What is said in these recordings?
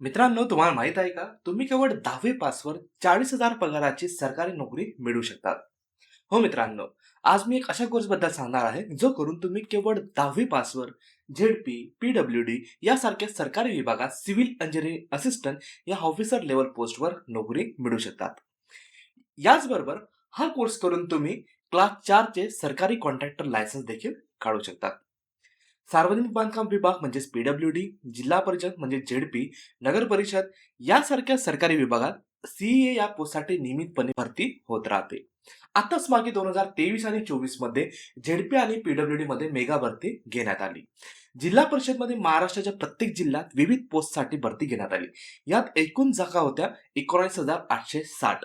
मित्रांनो तुम्हाला माहीत आहे का? तुम्ही केवळ दहावी पासवर चाळीस हजार पगाराची सरकारी नोकरी मिळवू शकतात हो मित्रांनो आज मी एक अशा कोर्सबद्दल सांगणार आहे जो करून तुम्ही केवळ दहावी पासवर झेडपी पीडब्ल्यू डी यासारख्या सरकारी विभागात सिव्हिल इंजिनिअरिंग असिस्टंट या ऑफिसर लेवल पोस्टवर नोकरी मिळू शकतात. याचबरोबर हा कोर्स करून तुम्ही क्लास चारचे सरकारी कॉन्ट्रॅक्टर लायसन्स देखील काढू शकतात सार्वजनिक बांधकाम विभाग म्हणजेच पीडब्ल्यू डी जिल्हा परिषद म्हणजे झेडपी नगर परिषद यासारख्या सरकारी विभागात सीए या पोस्टसाठी नियमितपणे भरती होत राहते. आताच मागे दोन हजार तेवीस आणि चोवीसमध्ये झेडपी आणि पीडब्ल्यू डी मध्ये मेगा भरती घेण्यात आली. जिल्हा परिषदमध्ये महाराष्ट्राच्या प्रत्येक जिल्ह्यात विविध पोस्टसाठी भरती घेण्यात आली. यात एकूण जागा होत्या एकोणीस हजार आठशे साठ.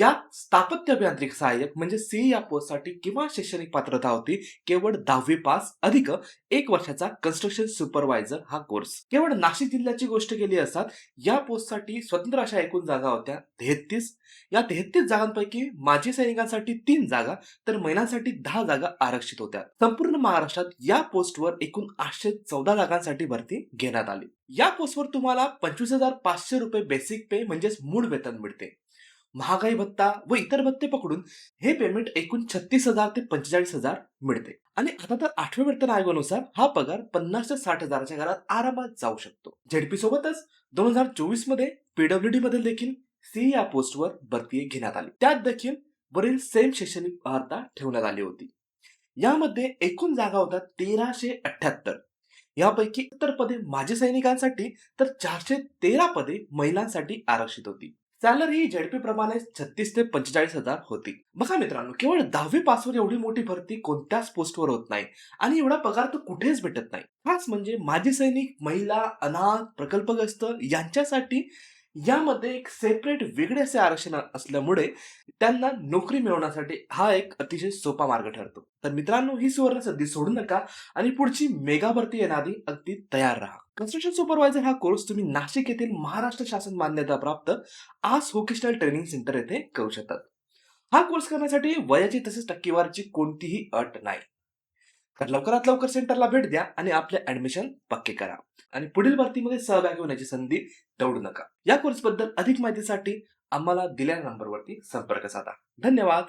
या स्थापत्य अभियांत्रिक सहाय्यक म्हणजे सी या पोस्टसाठी किंवा शैक्षणिक पात्रता होती केवळ दहावी पास अधिक एक वर्षाचा कन्स्ट्रक्शन सुपरवायझर हा कोर्स केवळ नाशिक जिल्ह्याची गोष्ट केली असतात या पोस्टसाठी स्वतंत्र अशा एकूण जागा होत्या तेहतीस. या तेहतीस जागांपैकी माजी सैनिकांसाठी तीन जागा तर महिलांसाठी दहा जागा आरक्षित होत्या. संपूर्ण महाराष्ट्रात या पोस्टवर एकूण आठशे चौदा जागांसाठी भरती घेण्यात आली. या पोस्टवर तुम्हाला पंचवीस हजार पाचशे रुपये बेसिक पे म्हणजेच मूळ वेतन मिळते. महागाई भत्ता व इतर भत्ते पकडून हे पेमेंट एकूण छत्तीस हजार ते पंचेचाळीस हजार मिळते. आणि आता तर आठव्या वेतन आयोगानुसार हा पगार पन्नास ते साठ हजाराच्या घरात आरामात जाऊ शकतो. झेडपी सोबतच दोन हजार चोवीसमध्ये पीडब्ल्यू डी मध्ये देखील सी या पोस्टवर भरती घेण्यात आली. त्यात देखील वरील सेम शैक्षणिक वार्ता ठेवण्यात आली होती. यामध्ये एकूण जागा होता तेराशे अठ्याहत्तर यापैकी इतर पदे माजी सैनिकांसाठी तर चारशे तेरा पदे महिलांसाठी आरक्षित होती. सॅलरी ही झेडपी प्रमाणे छत्तीस ते पंचेचाळीस हजार होती. बघा मित्रांनो केवळ दहावी पासवर एवढी मोठी भरती कोणत्याच पोस्टवर होत नाही आणि एवढा पगार तर कुठेच भेटत नाही. खास म्हणजे माजी सैनिक महिला अनाथ प्रकल्पग्रस्त यांच्यासाठी यामध्ये एक सेपरेट वेगळे असे आरक्षण असल्यामुळे त्यांना नोकरी मिळवण्यासाठी हा एक अतिशय सोपा मार्ग ठरतो. तर मित्रांनो ही सुवर्ण संधी सोडू नका आणि पुढची मेगा भरती येण्याआधी अगदी तयार राहा. कन्स्ट्रक्शन सुपरवायझर हा कोर्स तुम्ही नाशिक येथील महाराष्ट्र शासन मान्यता प्राप्त आज व्होकेशनल ट्रेनिंग सेंटर येथे करू शकतात. हा कोर्स करण्यासाठी वयाची तसेच टक्केवारीची कोणतीही अट नाही. तर लवकरात लवकर सेंटरला भेट द्या आणि आपले ऍडमिशन पक्के करा. आणि पुढील भरतीमध्ये सहभागी होण्याची संधी दौडू नका. या कोर्सबद्दल अधिक माहितीसाठी आम्हाला दिलेल्या नंबरवरती संपर्क साधा. धन्यवाद.